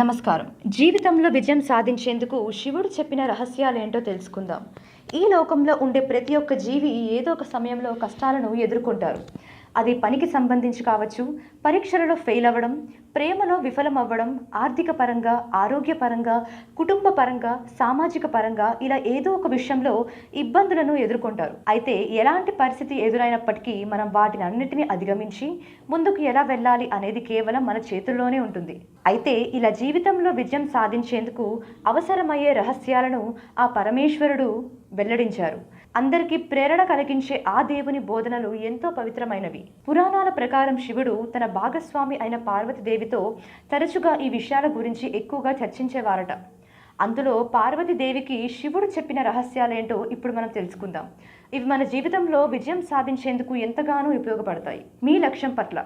నమస్కారం. జీవితంలో విజయం సాధించేందుకు శివుడు చెప్పిన రహస్యాలేంటో తెలుసుకుందాం. ఈ లోకంలో ఉండే ప్రతి ఒక్క జీవి ఏదో ఒక సమయంలో కష్టాలను ఎదుర్కొంటారు. అది పనికి సంబంధించి కావచ్చు పరీక్షలలో ఫెయిల్ అవ్వడం ప్రేమలో విఫలమవ్వడం ఆర్థిక పరంగా ఆరోగ్యపరంగా కుటుంబ పరంగా సామాజిక పరంగా ఇలా ఏదో ఒక విషయంలో ఇబ్బందులను ఎదుర్కొంటారు. అయితే ఎలాంటి పరిస్థితి ఎదురైనప్పటికీ మనం వాటిని అన్నిటినీ అధిగమించి ముందుకు ఎలా వెళ్ళాలి అనేది కేవలం మన చేతుల్లోనే ఉంటుంది. అయితే ఇలా జీవితంలో విజయం సాధించేందుకు అవసరమయ్యే రహస్యాలను ఆ పరమేశ్వరుడు వెల్లడించారు. అందరికీ ప్రేరణ కలిగించే ఆ దేవుని బోధనలు ఎంతో పవిత్రమైనవి. పురాణాల ప్రకారం శివుడు తన భాగస్వామి అయిన పార్వతీదేవి పార్వతీదేవితో తరచుగా ఈ విషయాల గురించి ఎక్కువగా చర్చించేవారట. అందులో పార్వతీదేవికి శివుడు చెప్పిన రహస్యాలేంటో ఇప్పుడు మనం తెలుసుకుందాం. ఇవి మన జీవితంలో విజయం సాధించేందుకు ఎంతగానో ఉపయోగపడతాయి. మీ లక్ష్యం పట్ల.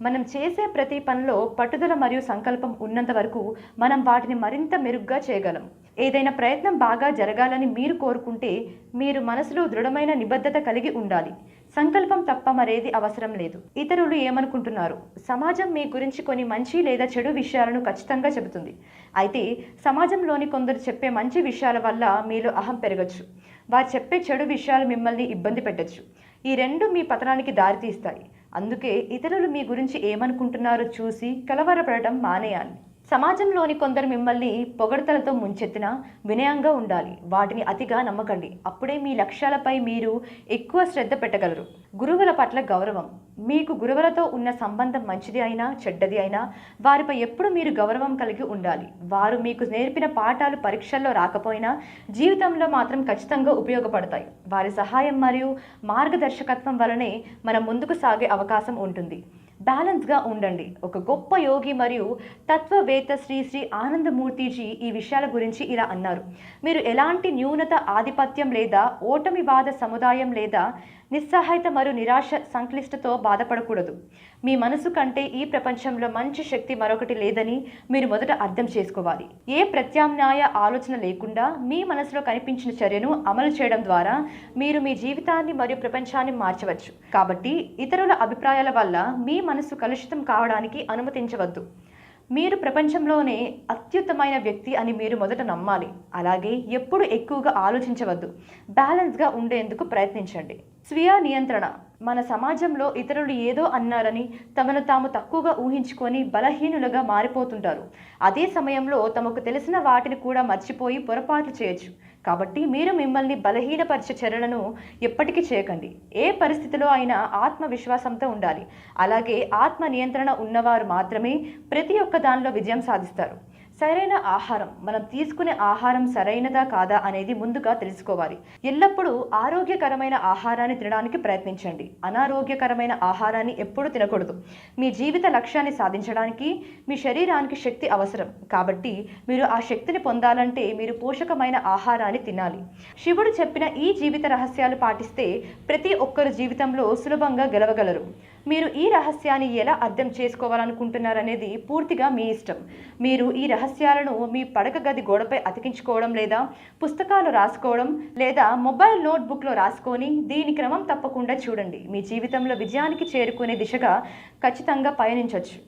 మనం చేసే ప్రతి పనిలో పట్టుదల మరియు సంకల్పం ఉన్నంత వరకు మనం వాటిని మరింత మెరుగ్గా చేయగలం. ఏదైనా ప్రయత్నం బాగా జరగాలని మీరు కోరుకుంటే మీరు మనసులో దృఢమైన నిబద్ధత కలిగి ఉండాలి. సంకల్పం తప్ప మరేది అవసరం లేదు. ఇతరులు ఏమనుకుంటున్నారు? సమాజం మీ గురించి కొన్ని మంచి లేదా చెడు విషయాలను ఖచ్చితంగా చెబుతుంది. అయితే సమాజంలోని కొందరు చెప్పే మంచి విషయాల వల్ల మీలో అహం పెరగచ్చు. వారు చెప్పే చెడు విషయాలు మిమ్మల్ని ఇబ్బంది పెట్టచ్చు. ఈ రెండు మీ పతనానికి దారితీస్తాయి. అందుకే ఇతరులు మీ గురించి ఏమనుకుంటున్నారో చూసి కలవరపడటం మానేయాలి. సమాజంలోని కొందరు మిమ్మల్ని పొగడతలతో ముంచెత్తిన వినయంగా ఉండాలి. వాటిని అతిగా నమ్మకండి. అప్పుడే మీ లక్ష్యాలపై మీరు ఎక్కువ శ్రద్ధ పెట్టగలరు. గురువుల పట్ల గౌరవం. మీకు గురువులతో ఉన్న సంబంధం మంచిది అయినా చెడ్డది అయినా వారిపై ఎప్పుడు మీరు గౌరవం కలిగి ఉండాలి. వారు మీకు నేర్పిన పాఠాలు పరీక్షల్లో రాకపోయినా జీవితంలో మాత్రం ఖచ్చితంగా ఉపయోగపడతాయి. వారి సహాయం మరియు మార్గదర్శకత్వం వలనే మనం ముందుకు సాగే అవకాశం ఉంటుంది. బ్యాలెన్స్గా ఉండండి. ఒక గొప్ప యోగి మరియు తత్వవేత్త శ్రీ శ్రీ ఆనందమూర్తిజీ ఈ విషయాల గురించి ఇలా అన్నారు. మీరు ఎలాంటి న్యూనత ఆధిపత్యం లేదా ఓటమివాద సముదాయం లేదా నిస్సహాయత మరియు నిరాశ సంక్లిష్టతో బాధపడకూడదు. మీ మనసు కంటే ఈ ప్రపంచంలో మంచి శక్తి మరొకటి లేదని మీరు మొదట అర్థం చేసుకోవాలి. ఏ ప్రత్యామ్నాయ ఆలోచన లేకుండా మీ మనసులో కనిపించిన చర్యను అమలు చేయడం ద్వారా మీరు మీ జీవితాన్ని మరియు ప్రపంచాన్ని మార్చవచ్చు. కాబట్టి ఇతరుల అభిప్రాయాల వల్ల మీ మనసు కలుషితం కావడానికి అనుమతించవద్దు. మీరు ప్రపంచంలోనే అత్యుత్తమైన వ్యక్తి అని మీరు మొదట నమ్మాలి. అలాగే ఎప్పుడు ఎక్కువగా ఆలోచించవద్దు. బ్యాలెన్స్గా ఉండేందుకు ప్రయత్నించండి. స్వీయ నియంత్రణ. మన సమాజంలో ఇతరులు ఏదో అన్నారని తమను తాము తక్కువగా ఊహించుకొని బలహీనులుగా మారిపోతుంటారు. అదే సమయంలో తమకు తెలిసిన వాటిని కూడా మర్చిపోయి పొరపాట్లు చేయొచ్చు. కాబట్టి మీరు మిమ్మల్ని బలహీనపరిచే చర్యలను ఎప్పటికీ చేయకండి. ఏ పరిస్థితిలో అయినా ఆత్మవిశ్వాసంతో ఉండాలి. అలాగే ఆత్మ నియంత్రణ ఉన్నవారు మాత్రమే ప్రతి ఒక్క దానిలో విజయం సాధిస్తారు. సరైన ఆహారం మనం తీసుకునే ఆహారం సరైనదా కాదా అనేది ముందుగా తెలుసుకోవాలి. ఎల్లప్పుడూ ఆరోగ్యకరమైన ఆహారాన్ని తినడానికి ప్రయత్నించండి. అనారోగ్యకరమైన ఆహారాన్ని ఎప్పుడూ తినకూడదు. మీ జీవిత లక్ష్యాన్ని సాధించడానికి మీ శరీరానికి శక్తి అవసరం. కాబట్టి మీరు ఆ శక్తిని పొందాలంటే మీరు పోషకమైన ఆహారాన్ని తినాలి. శివుడు చెప్పిన ఈ జీవిత రహస్యాలు పాటిస్తే ప్రతి ఒక్కరు జీవితంలో సులభంగా గెలవగలరు. మీరు ఈ రహస్యాన్ని ఎలా అర్థం చేసుకోవాలనుకుంటున్నారనేది పూర్తిగా మీ ఇష్టం. మీరు ఈ రహస్యాలను మీ పడక గది గోడపై అతికించుకోవడం లేదా పుస్తకాలు రాసుకోవడం లేదా మొబైల్ నోట్బుక్లో రాసుకొని దీని క్రమం తప్పకుండా చూడండి. మీ జీవితంలో విజయానికి చేరుకునే దిశగా ఖచ్చితంగా పయనించవచ్చు